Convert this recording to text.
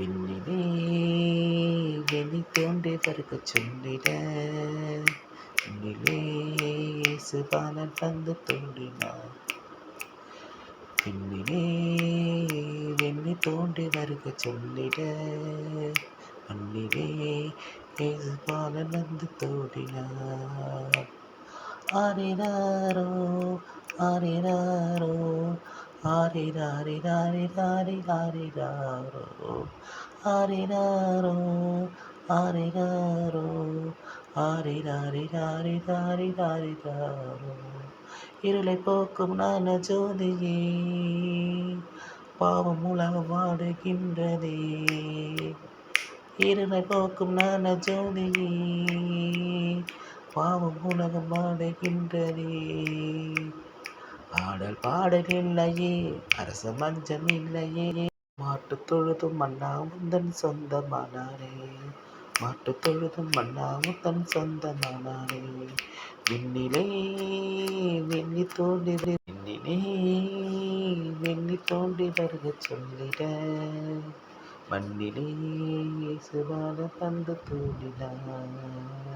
விண்ணிலே வெண்ணி தோன்றி பறக்க சொல்லிட. விண்ணிலே இயேசுபாலன் வந்து தோன்றினார். விண்ணிலே வெண்ணி தோன்றி வருக சொல்லிட. மண்ணிலே இயேசுபாலன் வந்து ஹாரி ராரி ராரி ராரி ஹாரி ராரோ ஹாரி ராரோ ஹாரி ராரோ ஹாரி ராரி ராரி ராரி ராரி ராரோ இருளை போக்கும் ஞான ஜோதியே பாவம் உலகம் வாடுகின்றதே. இருளை போக்கும் ஞான ஜோதியே பாவம் உலகம் வாடுகின்றதே. ஆடல் பாடல் இல்லையே அரச மஞ்சம் இல்லையே. மாட்டு தொழுதும் மன்னா முந்தன் சொந்தமானாரே. மாட்டு தொழுதும் மன்னா முந்தன் சொந்தமானாரே. விண்ணிலே வெண்ணி தோண்டி விண்ணிலே வெண்ணி தோண்டி வருக சொல்லிட. மண்ணிலே இயேசுவான தந்து தோண்டினார்.